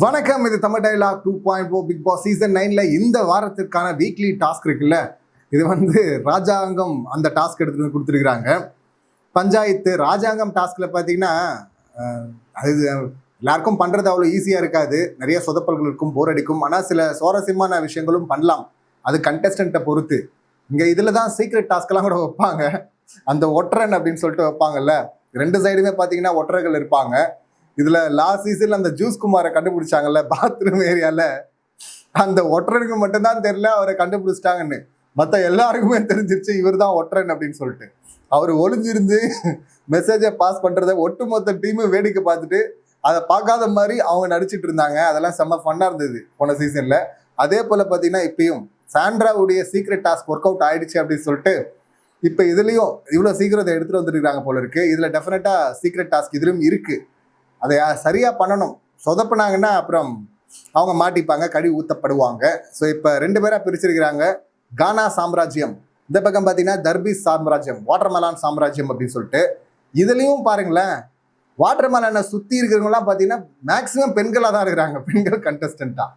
வணக்கம் இது Tamil dialogue two point four Bigg Boss season நைனில் இந்த வாரத்திற்கான வீக்லி டாஸ்க் இருக்குல்ல இது வந்து ராஜாங்கம் அந்த டாஸ்க் எடுத்து வந்து கொடுத்துருக்குறாங்க. பஞ்சாயத்து ராஜாங்கம் டாஸ்கில் பார்த்தீங்கன்னா அது எல்லாருக்கும் பண்ணுறது அவ்வளோ ஈஸியாக இருக்காது. நிறைய சொதப்பல்கள் இருக்கும் போர் அடிக்கும். ஆனால் சில சுவாரஸ்யமான விஷயங்களும் பண்ணலாம். அது கண்டஸ்டண்ட்டை பொறுத்து. இங்கே இதில் தான் சீக்ரெட் டாஸ்க்கெல்லாம் கூட வைப்பாங்க. அந்த ஒற்றன் அப்படின்னு சொல்லிட்டு வைப்பாங்கல்ல? ரெண்டு சைடுமே பார்த்தீங்கன்னா ஒற்றர்கள் இருப்பாங்க. இதுல லாஸ்ட் சீசன்ல அந்த ஜூஸ் குமாரை கண்டுபிடிச்சாங்கல்ல பாத்ரூம் ஏரியால அந்த ஒற்றனுக்கு மட்டும்தான் தெரியல அவரை கண்டுபிடிச்சிட்டாங்கன்னு. மற்ற எல்லாருக்குமே தெரிஞ்சிருச்சு இவர் தான் ஒற்றன் அப்படின்னு சொல்லிட்டு. அவர் ஒளிஞ்சிருந்து மெசேஜை பாஸ் பண்றத ஒட்டுமொத்த டீமும் வேடிக்கை பார்த்துட்டு அதை பார்க்காத மாதிரி அவங்க நடிச்சிட்டு இருந்தாங்க. அதெல்லாம் செம்ம ஃபன்னா இருந்தது போன சீசன்ல அதே போல பார்த்தீங்கன்னா இப்பயும் சாண்ட்ராவுடைய சீக்ரெட் டாஸ்க் ஒர்க் அவுட் ஆயிடுச்சு அப்படின்னு சொல்லிட்டு இப்போ இதுலயும் இவ்வளோ சீக்கிரம் இதை எடுத்துட்டு வந்துருக்காங்க போல இருக்கு. இதுல டெஃபினட்டா சீக்ரெட் டாஸ்க் இதுலயும் இருக்கு. அதை சரியாக பண்ணணும். சொதப்புனாங்கன்னா அப்புறம் அவங்க மாட்டிப்பாங்க கழி ஊத்தப்படுவாங்க. ஸோ இப்போ ரெண்டு பேராக பிரிச்சிருக்கிறாங்க. கானா சாம்ராஜ்யம். இந்த பக்கம் பார்த்தீங்கன்னா தர்பீஸ் சாம்ராஜ்யம் வாட்டர்மலான் சாம்ராஜ்யம் அப்படின்னு சொல்லிட்டு. இதுலேயும் பாருங்களேன் வாட்டர்மெலானை சுற்றி இருக்கிறவங்களாம் பார்த்தீங்கன்னா மேக்ஸிமம் பெண்களாக தான் இருக்கிறாங்க. பெண்கள் கண்டஸ்டண்ட்டாக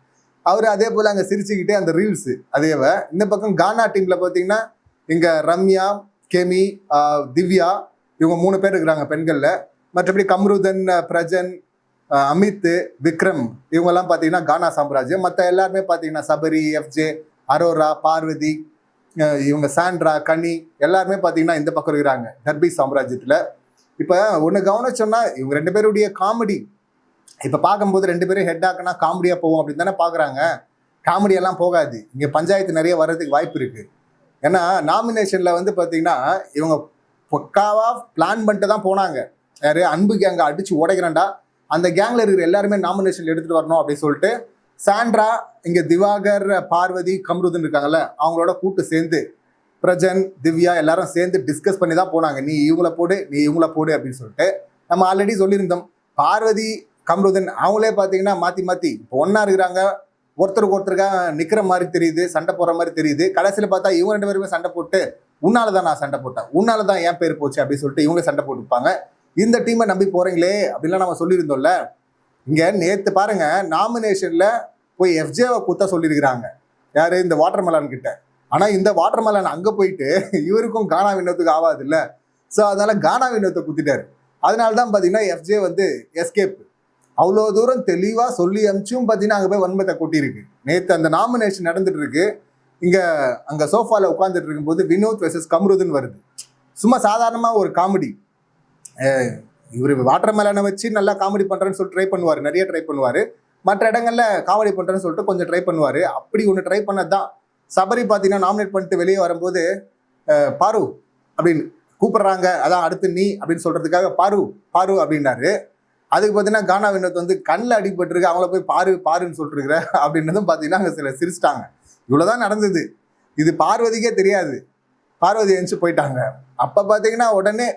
அவர் அதே போல் அங்கே சிரிச்சுக்கிட்டே அந்த ரீல்ஸு அதேவ இந்த பக்கம் கானா டீமில் பார்த்தீங்கன்னா இங்கே ரம்யா கெமி திவ்யா இவங்க மூணு பேர் இருக்கிறாங்க பெண்களில். மற்றபடி கம்ருதன் பிரஜன் அமித் விக்ரம் இவங்கெல்லாம் பார்த்தீங்கன்னா கானா சாம்ராஜ்யம். மற்ற எல்லாருமே பார்த்தீங்கன்னா சபரி எஃப்ஜே அரோரா பார்வதி இவங்க சாண்ட்ரா கனி எல்லாருமே பார்த்தீங்கன்னா இந்த பக்கம் இருக்கிறாங்க தர்பி சாம்ராஜ்யத்தில். இப்போ ஒன்று கவனிச்சோன்னா இவங்க ரெண்டு பேருடைய காமெடி. இப்போ பார்க்கும்போது ரெண்டு பேரும் ஹெட் ஆக்குனா காமெடியாக போவோம் அப்படின்னு தானே பார்க்குறாங்க. காமெடியெல்லாம் போகாது. இங்கே பஞ்சாயத்து நிறைய வர்றதுக்கு வாய்ப்பு இருக்குது ஏன்னா நாமினேஷனில் வந்து பார்த்தீங்கன்னா இவங்க பக்காவாக பிளான் பண்ணிட்டு தான் போனாங்க. யாரு? அன்பு கேங்கை அடிச்சு உடைக்கிறேன்டா. அந்த கேங்ல இருக்கிற எல்லாருமே நாமினேஷன் எடுத்துட்டு வரணும் அப்படின்னு சொல்லிட்டு சாண்ட்ரா இங்க திவாகர் பார்வதி கம்ருதன் இருக்காங்கல்ல அவங்களோட கூட்டு சேர்ந்து பிரஜன் திவ்யா எல்லாரும் சேர்ந்து டிஸ்கஸ் பண்ணி தான் போனாங்க. நீ இவங்கள போடு நீ இவங்கள போடு அப்படின்னு சொல்லிட்டு நம்ம ஆல்ரெடி சொல்லியிருந்தோம். பார்வதி கம்ருதன் அவங்களே பார்த்தீங்கன்னா மாத்தி மாத்தி இப்போ ஒன்னா இருக்கிறாங்க. ஒருத்தருக்கு ஒருத்தருக்கா நிற்கிற மாதிரி தெரியுது சண்டை போடுற மாதிரி தெரியுது. கடைசியில் பார்த்தா இவங்க ரெண்டு பேருமே சண்டை போட்டு உன்னால தான் நான் சண்டை போட்டேன். உன்னால தான் என் பேர் போச்சு அப்படின்னு சொல்லிட்டு இவங்க சண்டை போட்டுப்பாங்க. இந்த டீமை நம்பி போகிறீங்களே அப்படின்லாம் நம்ம சொல்லியிருந்தோம்ல. இங்கே நேற்று பாருங்கள் நாமினேஷனில் போய் எஃப்ஜேவை குத்த சொல்லியிருக்கிறாங்க. யார்? இந்த வாட்டர்மெலான் கிட்ட. ஆனால் இந்த வாட்டர்மெலான் அங்கே போயிட்டு இவருக்கும் கானா வினோத்துக்கு ஆகாது இல்லை ஸோ அதனால் கானா வினோத்தை குத்திட்டார். அதனால தான் பார்த்தீங்கன்னா எஃப்ஜே வந்து எஸ்கேப் அவ்வளோ தூரம் தெளிவாக சொல்லி அமிச்சும் பார்த்தீங்கன்னா அங்கே போய் வன்மத்தை கொட்டியிருக்கு. நேற்று அந்த நாமினேஷன் நடந்துட்டு இருக்கு இங்கே அங்கே சோஃபாவில் உட்காந்துட்டு இருக்கும்போது வினோத் வெர்சஸ் கம்ருதுன்னு வருது. சும்மா சாதாரணமாக ஒரு காமெடி இவர் வாட்டர் மேலனை வச்சு நல்லா காமெடி பண்ணுறேன்னு சொல்லிட்டு ட்ரை பண்ணுவார். நிறைய ட்ரை பண்ணுவார். மற்ற இடங்கள்ல காமெடி பண்ணுறேன்னு சொல்லிட்டு கொஞ்சம் ட்ரை பண்ணுவார். அப்படி ஒன்று ட்ரை பண்ணது தான் சபரி பார்த்தீங்கன்னா நாமினேட் பண்ணிட்டு வெளியே வரும்போது பாரு அப்படின்னு கூப்பிடுறாங்க. அதான் அடுத்து நீ அப்படின்னு சொல்கிறதுக்காக பாரு பாரு அப்படின்னாரு. அதுக்கு பார்த்தீங்கன்னா கானா வினோத் வந்து கண்ணில் அடிபட்டுருக்கு. அவங்கள போய் பாரு பாருன்னு சொல்லிட்டுருக்குற அப்படின்றதும் பார்த்தீங்கன்னா அங்கே சில சிரிச்சிட்டாங்க. இவ்வளோதான் நடந்தது. இது பார்வதிக்கே தெரியாது. பார்வதி எழுந்துச்சு போயிட்டாங்க. அப்போ பார்த்தீங்கன்னா உடனே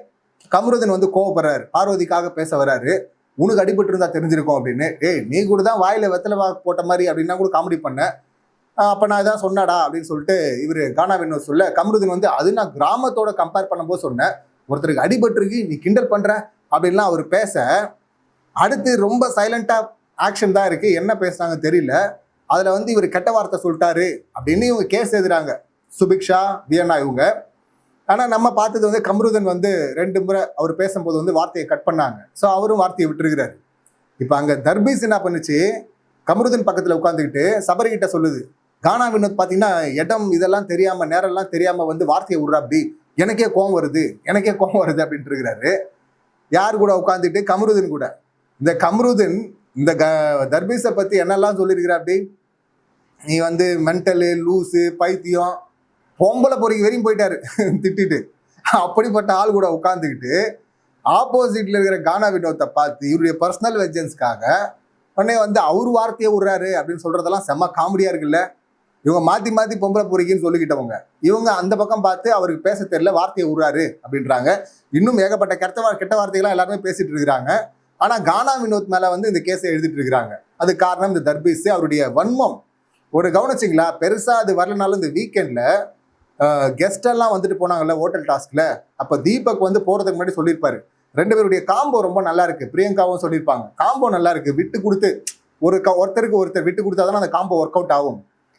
கமருதன் வந்து கோவப்படுறாரு. பார்வதிக்காக பேச வர்றாரு உனக்கு அடிபட்டு இருந்தா தெரிஞ்சிருக்கும் அப்படின்னு. ஏய் நீ கூட தான் வாயில வெத்தலை போட்ட மாதிரி அப்படின்னா கூட காமெடி பண்ண. அப்போ நான் இதான் சொன்னாடா அப்படின்னு சொல்லிட்டு இவர் கானா வினோத் சொல்ல கமருதன் வந்து அது நான் கிராமத்தோட கம்பேர் பண்ணும்போது சொன்னேன். ஒருத்தருக்கு அடிபட்டுருக்கு நீ கிண்டல் பண்ற. அப்படின்லாம் அவர் பேச. அடுத்து ரொம்ப சைலண்டா ஆக்ஷன் தான் இருக்கு. என்ன பேசுனாங்க தெரியல. அதுல வந்து இவர் கெட்ட வார்த்தை சொல்லிட்டாரு அப்படின்னு இவங்க கேஸ் எழுதுறாங்க சுபிக்ஷா வியன்னா இவங்க. ஆனால் நம்ம பார்த்தது வந்து கம்ருதன் வந்து ரெண்டு முறை அவர் பேசும்போது வந்து வார்த்தையை கட் பண்ணாங்க. ஸோ அவரும் வார்த்தையை விட்டுருக்கிறாரு. இப்போ அங்கே தர்பீஸ் என்ன பண்ணுச்சு? கமருதன் பக்கத்தில் உட்காந்துக்கிட்டு சபரிகிட்ட சொல்லுது. கானா வினோத் பார்த்தீங்கன்னா இடம் இதெல்லாம் தெரியாமல் நேரம்லாம் தெரியாமல் வந்து வார்த்தையை விடுறா அப்படி. எனக்கே கோவம் வருது. எனக்கே கோவம் வருது அப்படின்ட்டு இருக்கிறாரு. யார் கூட உட்காந்துட்டு கமருதன் கூட. இந்த கமருதன் இந்த க தர்பீஸை பற்றி என்னெல்லாம் சொல்லியிருக்கிறா அப்படி? நீ வந்து மென்டலு லூஸு பைத்தியம் பொம்பளை பொறிக்கு வரையும் போயிட்டாரு. திட்டிட்டு. அப்படிப்பட்ட ஆள் கூட உட்காந்துக்கிட்டு ஆப்போசிட்ல இருக்கிற கானா வினோத்தை பார்த்து இவருடைய பர்சனல் வெஜன்ஸ்க்காக உடனே வந்து அவர் வார்த்தையை விடுறாரு அப்படின்னு சொல்றதெல்லாம் செம்ம காமெடியா இருக்குல்ல. இவங்க மாத்தி மாத்தி பொம்பளை பொறிக்கின்னு சொல்லிக்கிட்டவங்க. இவங்க அந்த பக்கம் பார்த்து அவருக்கு பேச தெரியல வார்த்தையை விடுறாரு அப்படின்றாங்க. இன்னும் ஏகப்பட்ட கெட்ட கெட்ட வார்த்தைகள்லாம் எல்லாருமே பேசிட்டு இருக்கிறாங்க. ஆனா கானா வினோத் மேல வந்து இந்த கேஸை எழுதிட்டு இருக்கிறாங்க. அது காரணம் இந்த தர்பீஸ் அவருடைய வன்மம். ஒரு கவனிச்சிங்களா? பெருசா அது வரலனாலும் இந்த வீக்கெண்ட்ல கெஸ்ட் எல்லாம் வந்துட்டு போனாங்கல்ல ஹோட்டல் டாஸ்க்ல அப்ப தீபக் வந்து போறதுக்கு முன்னாடி சொல்லியிருப்பாரு. ரெண்டு பேருடைய காம்போ ரொம்ப நல்லா இருக்கு. பிரியங்காவும் சொல்லியிருப்பாங்க. காம்போ நல்லா இருக்கு. விட்டு கொடுத்து ஒரு க ஒருத்தருக்கு ஒருத்தர் விட்டு கொடுத்தா தானே அந்த காம்போ ஒர்க் அவுட் ஆகும்.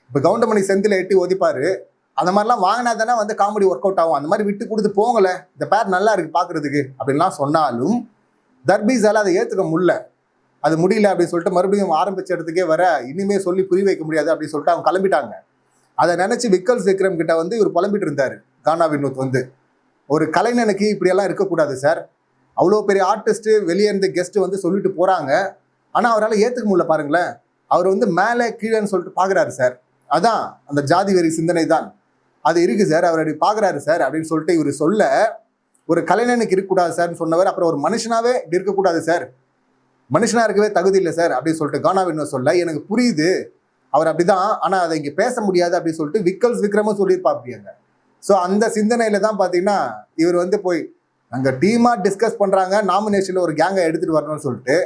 இப்போ கவுண்டமணி செந்தில் எட்டி ஒதிப்பாரு. அந்த மாதிரிலாம் வாங்கினா தானே வந்து காமெடி ஒர்க் அவுட் ஆகும். அந்த மாதிரி விட்டு கொடுத்து போங்கல. இந்த பேர் நல்லா இருக்கு பார்க்குறதுக்கு அப்படின்லாம் சொன்னாலும் தர்பீஸால அதை ஏற்றுக்க முடியல. அது முடியல அப்படின்னு சொல்லிட்டு மறுபடியும் ஆரம்பிச்ச இடத்துக்கே வர இனிமே சொல்லி புரிய வைக்க முடியாது அப்படின்னு சொல்லிட்டு அவங்க கிளம்பிட்டாங்க. அதை நினைச்சு விக்கல் விக்ரம் கிட்ட வந்து இவர் புலம்பிட்டு இருந்தாரு. கானா வினோத் வந்து. ஒரு கலைஞனுக்கு இப்படியெல்லாம் இருக்கக்கூடாது சார் அவ்வளோ பெரிய ஆர்டிஸ்ட்டு வெளியே இருந்து கெஸ்ட்டு வந்து சொல்லிட்டு போகிறாங்க ஆனால் அவரால் ஏற்றுக்க முடியல பாருங்களேன். அவர் வந்து மேலே கீழேன்னு சொல்லிட்டு பார்க்குறாரு சார் அதான் அந்த ஜாதி வெறி சிந்தனை தான். அது இருக்குது சார் அவர் அப்படி பார்க்குறாரு சார் அப்படின்னு சொல்லிட்டு இவர் சொல்ல ஒரு கலைஞனுக்கு இருக்கக்கூடாது சார்னு சொன்னவர் அப்புறம் ஒரு மனுஷனாவே இப்படி இருக்கக்கூடாது சார் மனுஷனாக இருக்கவே தகுதி இல்லை சார் அப்படின்னு சொல்லிட்டு கானா வினோத் சொல்ல எனக்கு புரியுது. அவர் அப்படிதான் ஆனால் அதை இங்கே பேச முடியாது அப்படின்னு சொல்லிட்டு விக்கல்ஸ் விக்ரமும் சொல்லியிருப்பாப்பியாங்க ஸோ அந்த சிந்தனையில தான் பார்த்தீங்கன்னா இவர் வந்து போய் அங்கே டீமாக டிஸ்கஸ் பண்ணுறாங்க நாமினேஷனில் ஒரு கேங்கை எடுத்துகிட்டு வரணும்னு சொல்லிட்டு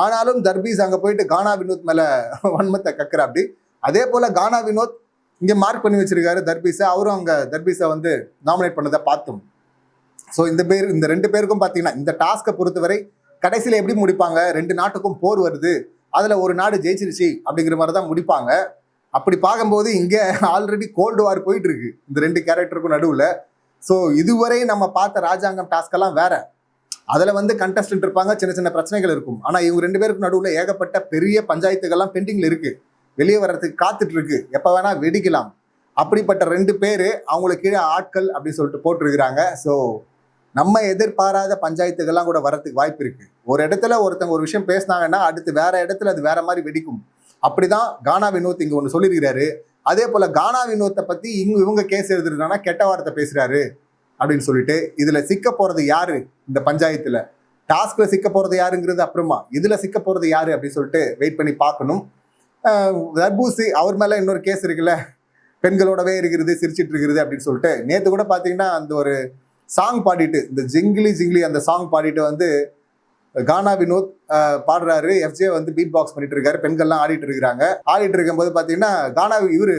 ஆனாலும் தர்பீஸ் அங்கே போயிட்டு கானா வினோத் மேலே வன்மத்தை கக்குற அப்படி. அதே போல் கானா வினோத் இங்கே மார்க் பண்ணி வச்சிருக்காரு தர்பீஸை. அவரும் அங்கே தர்பீஸை வந்து நாமினேட் பண்ணதை பார்த்தோம். ஸோ இந்த பேர் இந்த ரெண்டு பேருக்கும் பார்த்தீங்கன்னா இந்த டாஸ்க்கை பொறுத்தவரை கடைசியில் எப்படி முடிப்பாங்க? ரெண்டு நாட்டுக்கும் போர் வருது. அதில் ஒரு நாடு ஜெயிச்சிருச்சு அப்படிங்கிற மாதிரி தான் முடிப்பாங்க. அப்படி பார்க்கும்போது இங்கே ஆல்ரெடி கோல்டு வார் போயிட்டு இருக்கு இந்த ரெண்டு கேரக்டருக்கும் நடுவில். ஸோ இதுவரை நம்ம பார்த்த ராஜாங்கம் டாஸ்கெல்லாம் வேற. அதில் வந்து கண்டஸ்டன்ட் இருப்பாங்க சின்ன சின்ன பிரச்சனைகள் இருக்கும். ஆனால் இவங்க ரெண்டு பேருக்கு நடுவில் ஏகப்பட்ட பெரிய பஞ்சாயத்துகள்லாம் பெண்டிங்கில் இருக்குது வெளியே வர்றதுக்கு காத்துட்டு இருக்கு எப்போ வேணால் வெடிக்கலாம். அப்படிப்பட்ட ரெண்டு பேர் அவங்களுக்கு கீழே ஆட்கள் அப்படின்னு சொல்லிட்டு போட்டிருக்கிறாங்க. ஸோ நம்ம எதிர்பாராத பஞ்சாயத்துகள்லாம் கூட வரதுக்கு வாய்ப்பு இருக்கு. ஒரு இடத்துல ஒருத்தங்க ஒரு விஷயம் பேசினாங்கன்னா அடுத்து வேற இடத்துல அது வேற மாதிரி வெடிக்கும். அப்படிதான் கானா வினோத் இங்க ஒன்று சொல்லியிருக்கிறாரு. அதே போல கானா வினோத்தை பத்தி இங்க இவங்க கேஸ் எழுதுறாங்கன்னா கெட்ட வார்த்தை பேசுறாரு அப்படின்னு சொல்லிட்டு இதுல சிக்க போறது யாரு இந்த பஞ்சாயத்துல? டாஸ்க்ல சிக்க போறது யாருங்கிறது அப்புறமா இதுல சிக்க போறது யாரு அப்படின்னு சொல்லிட்டு வெயிட் பண்ணி பார்க்கணும். தர்பூசி அவர் மேல இன்னொரு கேஸ் இருக்குல்ல பெண்களோடவே இருக்கிறது சிரிச்சிட்டு இருக்கிறது அப்படின்னு சொல்லிட்டு நேற்று கூட பார்த்தீங்கன்னா அந்த ஒரு சாங் பாடிட்டு இந்த ஜிங்கிலி ஜிங்கிலி அந்த சாங் பாடிட்டு வந்து கானா வினோத் பாடுறாரு. எஃப்ஜே வந்து பீட் பாக்ஸ் பண்ணிட்டு இருக்காரு பெண்கள்லாம் ஆடிட்டு இருக்கிறாங்க. ஆடிட்டு இருக்கும்போது பார்த்தீங்கன்னா கானா இவரு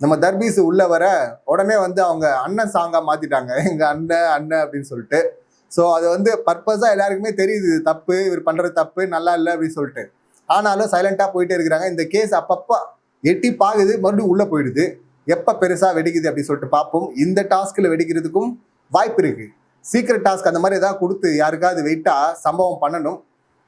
நம்ம தர்பீஸ் உள்ள வர உடனே வந்து அவங்க அண்ணன் சாங்காக மாத்திட்டாங்க. எங்க அண்ணன் அண்ணன் அப்படின்னு சொல்லிட்டு. ஸோ அது வந்து பர்பஸாக எல்லாருக்குமே தெரியுது. தப்பு இவர் பண்ணுறது தப்பு நல்லா இல்லை அப்படின்னு சொல்லிட்டு. ஆனாலும் சைலண்ட்டாக போயிட்டே இருக்கிறாங்க. இந்த கேஸ் அப்பப்போ எட்டி பாகுது மறுபடியும் உள்ளே போயிடுது. எப்போ பெருசாக வெடிக்குது அப்படின்னு சொல்லிட்டு பார்ப்போம் இந்த டாஸ்கில் வெடிக்கிறதுக்கும் வாய்ப்பு இருக்கு. சீக்ரெட் டாஸ்க் அந்த மாதிரி ஏதாவது கொடுத்து யாருக்காவது வெயிட்டா சம்பவம் பண்ணணும்.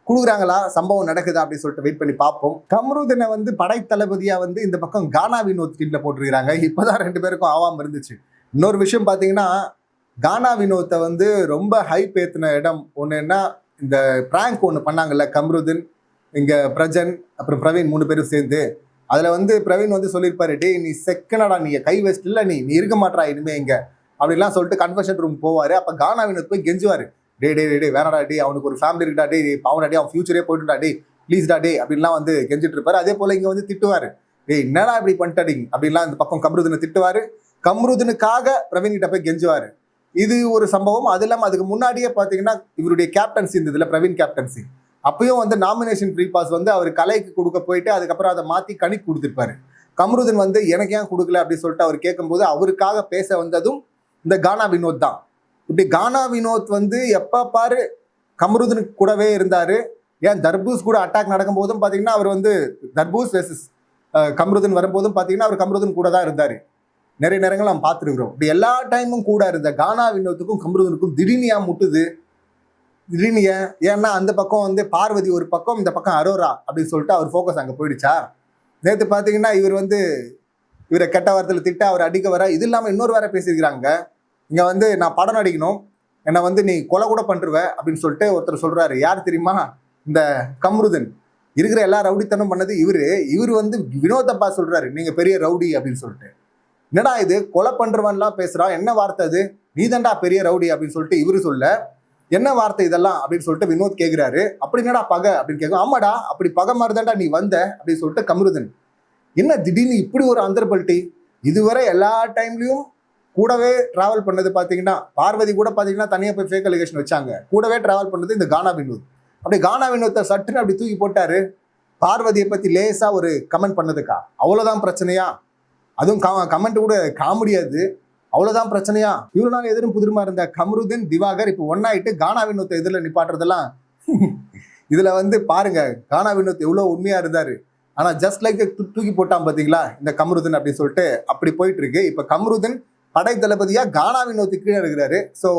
கொடுக்குறாங்களா? சம்பவம் நடக்குதா? அப்படின்னு சொல்லிட்டு வெயிட் பண்ணி பார்ப்போம். கம்ருதனை வந்து படை தளபதியாக வந்து இந்த பக்கம் கானா வினோத் டீமில் போட்டிருக்கிறாங்க. இப்போ தான் ரெண்டு பேருக்கும் ஆவாம இருந்துச்சு. இன்னொரு விஷயம் பார்த்தீங்கன்னா கானா வினோத்தை வந்து ரொம்ப ஹைப் ஏத்தின இடம் ஒன்றுன்னா இந்த பிராங்க் ஒன்று பண்ணாங்கல்ல கம்ருதன் இங்கே பிரஜன் அப்புறம் பிரவீன் மூணு பேரும் சேர்ந்து. அதில் வந்து பிரவீன் வந்து சொல்லியிருப்பாரு டேய் நீ செகண்டடா நீ கை வச்சிட்டு இல்லை நீ நீ இருக்க மாட்டா இனிமே இங்கே. அப்படிலாம் சொல்லிட்டு கன்ஃபர்ஷன் ரூம் போவார். அப்போ கானா போய் கெஞ்சுவார். டே டே டே டே வேணாடா டே அவனுக்கு ஒரு ஃபேமிலி இருக்கா டே அவனா டே அவன் ஃபியூச்சரே போயிட்டுடா டே ப்ளீஸ்டா டே அப்படின்லாம் வந்து கெஞ்சிட்டு இருப்பார். அதே போல் இங்கே வந்து திட்டுவார். டேய் என்னடா இப்படி பண்ணிட்டாடி அப்படின்லாம் இந்த பக்கம் கம்ருதனை திட்டுவார். கம்ருதனுக்காக பிரவீன் கிட்ட போய் கெஞ்சுவார். இது ஒரு சம்பவம். அது இல்லாமல் அதுக்கு முன்னாடியே பார்த்தீங்கன்னா இவருடைய கேப்டன்சி இருந்ததுல பிரவீன் கேப்டன்சி அப்பயும் வந்து நாமினேஷன் ஃப்ரீ பாஸ் வந்து அவர் கலைக்கு கொடுக்க போயிட்டு அதுக்கப்புறம் அதை மாற்றி கணிக்கு கொடுத்துருப்பாரு. கம்ருதன் வந்து எனக்கு ஏன் கொடுக்கல? அப்படின்னு சொல்லிட்டு அவர் கேட்கும்போது அவருக்காக பேச வந்ததும் இந்த கானா வினோத் தான். இப்படி கானா வினோத் வந்து எப்போ பாரு கமருதனுக்கு கூடவே இருந்தார். ஏன் தர்பூஸ் கூட அட்டாக் நடக்கும் போதும் பார்த்தீங்கன்னா அவர் வந்து தர்பூஸ் வெர்சஸ் கம்ருதன் வரும்போதும் பார்த்தீங்கன்னா அவர் கமருதன் கூட தான் இருந்தார். நிறைய நேரங்கள் நம்ம பார்த்துருக்குறோம். இப்படி எல்லா டைமும் கூட இருந்த கானா வினோத்துக்கும் கம்ருதனுக்கும் திடீர்னு ஏன் முட்டுது? திடீர்னு ஏன்? ஏன்னா அந்த பக்கம் வந்து பார்வதி ஒரு பக்கம் இந்த பக்கம் அரோரா அப்படின்னு சொல்லிட்டு அவர் ஃபோக்கஸ் அங்கே போயிடுச்சா? நேற்று பார்த்தீங்கன்னா இவர் வந்து இவரை கெட்ட வாரத்தில் திட்ட அவர் அடிக்க வர இது இல்லாமல் இன்னொரு வேற பேசியிருக்கிறாங்க. இங்கே வந்து நான் படம் நடிக்கணும். என்னை வந்து நீ கொலை கூட பண்ணுருவ அப்படின்னு சொல்லிட்டு ஒருத்தர் சொல்கிறாரு யார் தெரியுமா? இந்த கம்ருதன். இருக்கிற எல்லா ரவுடித்தனம் பண்ணது இவரு. இவர் வந்து வினோதப்பா சொல்கிறாரு நீங்கள் பெரிய ரவுடி அப்படின்னு சொல்லிட்டு. என்னடா இது? கொலை பண்றவன்லாம் பேசுகிறான் என்ன வார்த்தை அது? நீதண்டா பெரிய ரவுடி அப்படின்னு சொல்லிட்டு இவர் சொல்ல என்ன வார்த்தை இதெல்லாம்? அப்படின்னு சொல்லிட்டு வினோத் கேட்குறாரு அப்படி என்னடா பகை? அப்படின்னு கேட்கும் ஆமாடா. அப்படி பகை மாதிரிதான்டா நீ வந்த. அப்படின்னு சொல்லிட்டு கம்ருதன். என்ன திடீர்னு இப்படி ஒரு அந்தர்பல்ட்டி? இதுவரை எல்லா டைம்லையும் கூடவே டிராவல் பண்ணது பார்த்தீங்கன்னா பார்வதி கூட பார்த்தீங்கன்னா தனியாக போய் ஃபேக் அலிகேஷன் வச்சாங்க. கூடவே டிராவல் பண்ணது இந்த கானா வினோத். அப்படி கானா வினோத்தை சட்டுன்னு அப்படி தூக்கி போட்டாரு. பார்வதியை பற்றி லேசாக ஒரு கமெண்ட் பண்ணதுக்கா. அவ்வளோதான் பிரச்சனையா? அதுவும் கமெண்ட் கூட காமெடியாது அவ்வளோதான் பிரச்சனையா? இவரு நாள் எதிரும் புதிருமா இருந்த கமருதீன் திவாகர் இப்போ ஒன்னாயிட்டு கானா வினோத்தை எதிரில் நிப்பாட்டுறதெல்லாம் இதில் வந்து பாருங்க கானா வினோத் எவ்வளோ உண்மையாக இருந்தார். ஆனால் ஜஸ்ட் லைக் தூக்கி போட்டான் பார்த்தீங்களா இந்த கமருதன் அப்படின்னு சொல்லிட்டு அப்படி போயிட்டு இருக்கு. இப்போ கமருதன் படை தளபதியா கானா நோக்கி கீழே இருக்கிறாரு ஸோ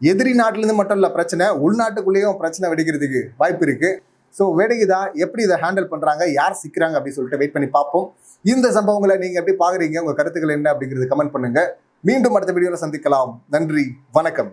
எதிரி நாட்டுல இருந்து மட்டும் இல்ல பிரச்சனை. உள்நாட்டுக்குள்ளேயும் பிரச்சனை வெடிக்கிறதுக்கு வாய்ப்பு இருக்கு. ஸோ வெடிக்குதா? எப்படி இதை ஹேண்டில் பண்றாங்க? யார் சிக்கிறாங்க? அப்படின்னு சொல்லிட்டு வெயிட் பண்ணி பார்ப்போம். இந்த சம்பவங்களை நீங்க எப்படி பாக்குறீங்க? உங்க கருத்துக்கள் என்ன அப்படிங்கிறது கமெண்ட் பண்ணுங்க. மீண்டும் அடுத்த வீடியோவில் சந்திக்கலாம். நன்றி. வணக்கம்.